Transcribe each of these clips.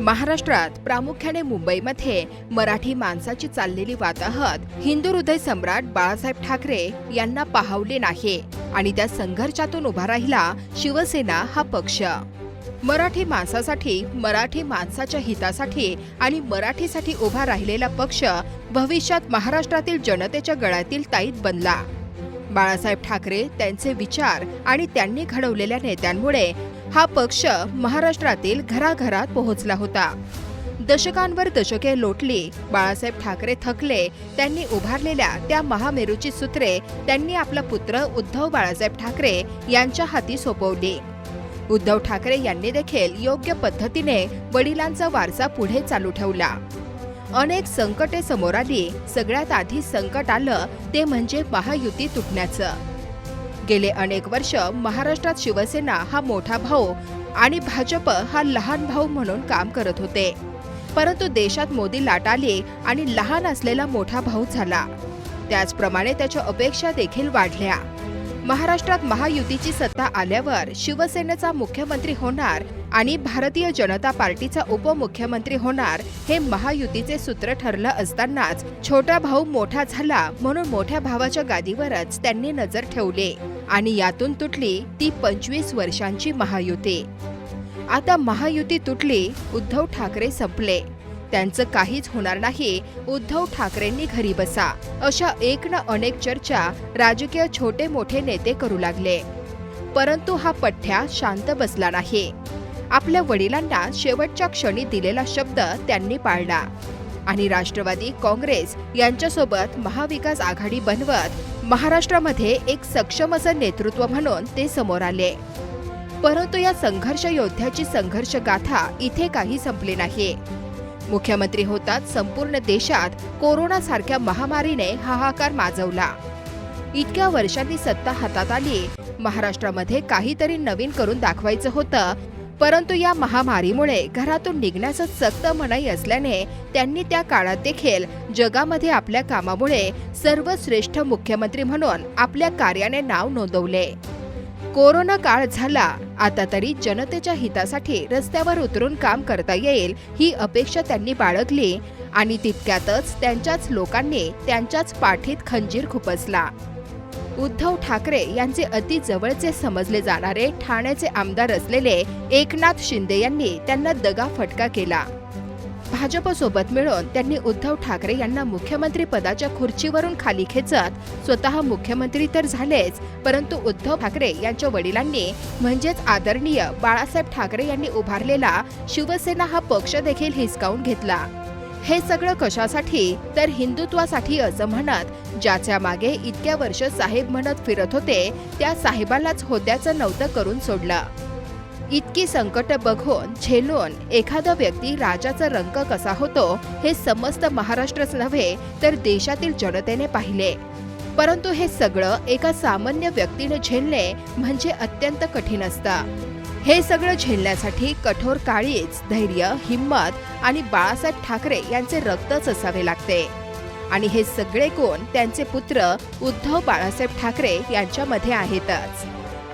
महाराष्ट्रात प्रामुख्याने मुंबईमध्ये मराठी माणसाची चाललेली वाताहत हिंदू हृदय सम्राट बाळासाहेब ठाकरे यांना पाहवले नाही आणि त्या संघर्षातून उभा राहिला शिवसेना हा पक्ष. मराठी माणसासाठी मराठी माणसाच्या हितासाठी आणि मराठीसाठी उभा राहिलेला पक्ष भविष्यात महाराष्ट्रातील जनतेच्या गळ्यातील ताईत बनला. बाळासाहेब ठाकरे त्यांचे विचार आणि त्यांनी घडवलेल्या नेत्यांमुळे हा पक्ष महाराष्ट्रातील घराघरात पोहोचला होता. दशकांवर दशके लोटली बाळासाहेब ठाकरे थकले त्यांनी उभारलेल्या त्या महामेरूची सूत्रे त्यांनी आपला पुत्र उद्धव बाळासाहेब ठाकरे यांच्या हाती सोपवली. उद्धव ठाकरे यांनी देखील योग्य पद्धतीने वडिलांचा वारसा पुढे चालू ठेवला. अनेक संकटे समोर आली सगळ्यात आधी संकट आलं ते म्हणजे महायुती तुटण्याचं. गेले अनेक वर्ष महाराष्ट्रात शिवसेना हा मोठा भाऊ आणि भाजप हा लहान भाऊ म्हणून काम करत होते. परंतु देशात मोदी लाट आली आणि लहान असलेला मोठा भाऊ झाला. त्याचप्रमाणे त्याच्या अपेक्षा देखील वाढल्या. महाराष्ट्रात महायुतीची सत्ता आल्यावर शिवसेनेचा मुख्यमंत्री होणार आणि भारतीय जनता पार्टीचा उपमुख्यमंत्री होणार हे महायुतीचे सूत्र ठरलं असतानाच छोटा भाऊ मोठा झाला म्हणून मोठ्या भावाच्या गादीवरच त्यांनी नजर ठेवली. आणि यातून तुटली ती पंचवीस वर्षांची महायुती. आता महायुती तुटली उद्धव ठाकरे संपले. त्यांचं काहीच होणार नाही उद्धव ठाकरेंनी घरी बसा. अशा एक न अनेक चर्चा राजकीय छोटे मोठे नेते करू लागले. परंतु हा पठ्ठ्या शांत बसला नाही. आपल्या वडिलांना शेवटच्या क्षणी दिलेला शब्द त्यांनी पाळला. आणि राष्ट्रवादी काँग्रेस यांच्यासोबत महाविकास आघाडी बनवत महाराष्ट्रामध्ये एक सक्षम असं नेतृत्व म्हणून ते समोर आले. परंतु या संघर्ष योद्ध्याची संघर्ष गाथा इथे काही संपली नाही. मुख्यमंत्री होतात संपूर्ण देशात कोरोना सारख्या महामारीने हाहाकार माजवला. इतक्या वर्षांनी सत्ता हातात आली. महाराष्ट्रामध्ये काहीतरी नवीन करून दाखवायचं होतं परंतु या महामारीमुळे घरातून निघण्याचं सक्त मनाई असल्याने त्यांनी त्या काळात देखील जगामध्ये आपल्या कामामुळे सर्वश्रेष्ठ मुख्यमंत्री म्हणून आपल्या कार्याने नाव नोंदवले. कोरोना काळ झाला आता तरी जनतेच्या हितासाठी रस्त्यावर उतरून काम करता येईल ही अपेक्षा त्यांनी बाळगली आणि तितक्यातच त्यांच्याच लोकांनी त्यांच्याच पाठीत खंजीर खुपसला. उद्धव ठाकरे यांचे अति जवळचे समजले जाणारे ठाण्याचे आमदार असलेले एकनाथ शिंदे यांनी त्यांना दगा फटका केला. भाजपसोबत मिळून त्यांनी उद्धव ठाकरे यांना मुख्यमंत्री पदाच्या खुर्चीवरून खाली खेचत स्वतः मुख्यमंत्री तर झालेच परंतु उद्धव ठाकरे यांच्या वडिलांनी म्हणजेच आदरणीय बाळासाहेब ठाकरे यांनी उभारलेला शिवसेना हा पक्ष देखील हिसकावून घेतला. हे सगळं कशासाठी? तर हिंदुत्वासाठी असं म्हणत ज्याच्या मागे इतक्या वर्ष साहेब म्हणत फिरत होते त्या साहेबालाच होत्याचं नव्हतं करून सोडलं. इतकी संकट बघून झेलून एखादा व्यक्ती राजाचा रंग कसा होतो हे समस्त महाराष्ट्रच नव्हे तर देशातील जनतेने पाहिले. परंतु हे सगळं एका सामान्य व्यक्तीने झेलणे म्हणजे अत्यंत कठीण असतं. हे सगळं झेलण्यासाठी कठोर काळीच धैर्य हिंमत आणि बाळासाहेब ठाकरे यांचे रक्तच असावे लागते. आणि हे सगळे कोण त्यांचे पुत्र उद्धव बाळासाहेब ठाकरे यांच्यामध्ये आहेतच.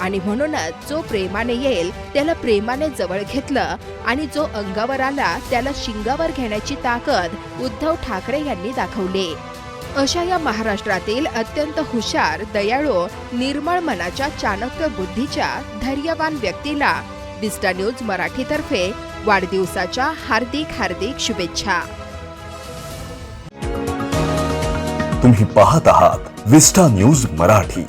आणि म्हणूनच जो प्रेमाने येईल त्याला प्रेमाने जवळ घेतलं आणि जो अंगावर आला त्याला शिंगावर घेण्याची ताकद उद्धव ठाकरे यांनी दाखवली. अशा या महाराष्ट्रातील अत्यंत हुशार दयाळू निर्मळ मनाच्या चाणक्य बुद्धीच्या धैर्यवान व्यक्तीला विस्टा न्यूज मराठीतर्फे वाढदिवसाच्या हार्दिक हार्दिक शुभेच्छा. तुम्ही पाहत आहात विस्टा न्यूज मराठी.